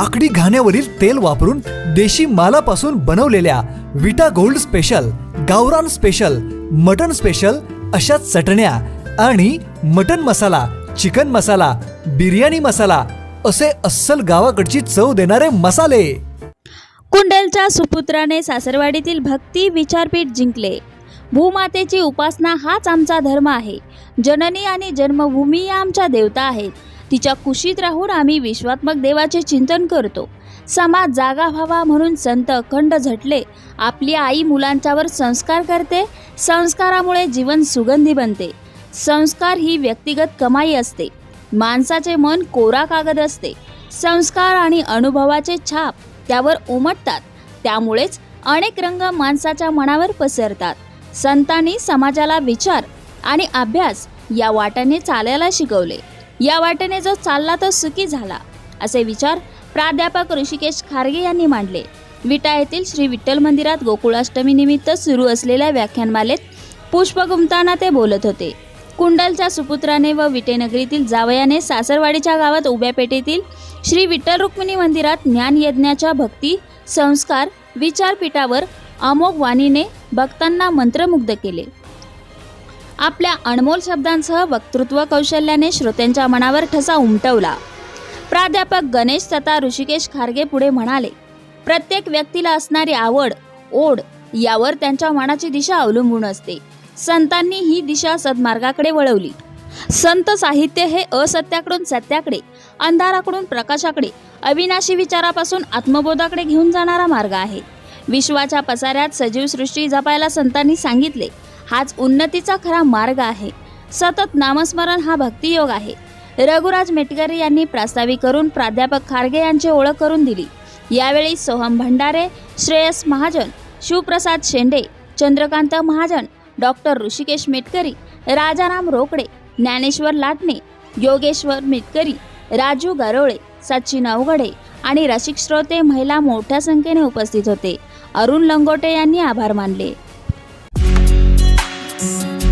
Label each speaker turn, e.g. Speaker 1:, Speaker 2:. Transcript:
Speaker 1: लाकडी घाण्यावरील तेल वापरून देशी मालापासून बनवलेल्या विटा गोल्ड स्पेशल गावरान स्पेशल मटन स्पेशल अशा चटण्या आणि मटन मसाला चिकन मसाला बिर्याणी मसाला असे अस्सल गावाकडची चव देणारे मसाले.
Speaker 2: कुंडलच्या सुपुत्राने सासरवाडीतील भक्ती विचारपीठ जिंकले. भूमातेची उपासना हाच आमचा धर्म आहे. जननी आणि जन्मभूमी या आमच्या देवता आहेत. तिच्या कुशीत राहून आम्ही विश्वात्मक देवाचे चिंतन करतो. समाज जागा व्हावा म्हणून संत अखंड झटले. आपली आई मुलांच्यावर संस्कार करते. संस्कारामुळे जीवन सुगंधी बनते. संस्कार ही व्यक्तिगत कमाई असते. माणसाचे मन कोरा कागद असते. संस्कार आणि अनुभवाचे छाप त्यावर उमटतात. त्यामुळेच अनेक रंग माणसाच्या मनावर पसरतात. संतांनी समाजाला विचार आणि अभ्यास या वाटाने चालायला शिकवले. या वाटेने जो चालला तो सुखी झाला असे विचार प्राध्यापक ऋषिकेश खारगे यांनी मांडले. विटा येथील श्री विठ्ठल मंदिरात गोकुळाष्टमी निमित्त सुरू असलेल्या व्याख्यानमालेत पुष्प गुमताना ते बोलत होते. कुंडलच्या सुपुत्राने व विटेनगरीतील जावयाने सासरवाडीच्या गावात उभ्या पेठेतील श्री विठ्ठल रुक्मिणी मंदिरात ज्ञान यज्ञाच्या भक्ती संस्कार विचारपीठावर अमोघ वाणीने भक्तांना मंत्रमुग्ध केले. आपल्या अनमोल शब्दांसह वक्तृत्व कौशल्याने श्रोत्यांच्या मनावर ठसा उमटवला. प्राध्यापक गणेश तथा ऋषिकेश खारगे पुढे म्हणाले प्रत्येक व्यक्तीला असणारी आवड ओढ यावर त्यांच्या मनाची दिशा अवलंबून असते. संतांनी ही दिशा सद्मार्गाकडे वळवली. संत साहित्य हे असत्याकडून सत्याकडे अंधाराकडून प्रकाशाकडे अविनाशी विचारापासून आत्मबोधाकडे घेऊन जाणारा मार्ग आहे. विश्वाच्या पसाऱ्यात सजीव सृष्टी जपायला संतांनी सांगितले हाच उन्नतीचा खरा मार्ग आहे. सतत नामस्मरण हा भक्तियोग आहे. रघुराज मेटकरी यांनी प्रास्ताविक करून प्राध्यापक खारगे यांची ओळख करून दिली. यावेळी सोहम भंडारे श्रेयस महाजन शिवप्रसाद शेंडे चंद्रकांत महाजन डॉक्टर ऋषिकेश मेटकरी राजाराम रोकडे ज्ञानेश्वर लाटणे योगेश्वर मेटकरी राजू गारोळे सचिन अवघडे आणि रसिक श्रोते महिला मोठ्या संख्येने उपस्थित होते. अरुण लंगोटे यांनी आभार मानले. Books.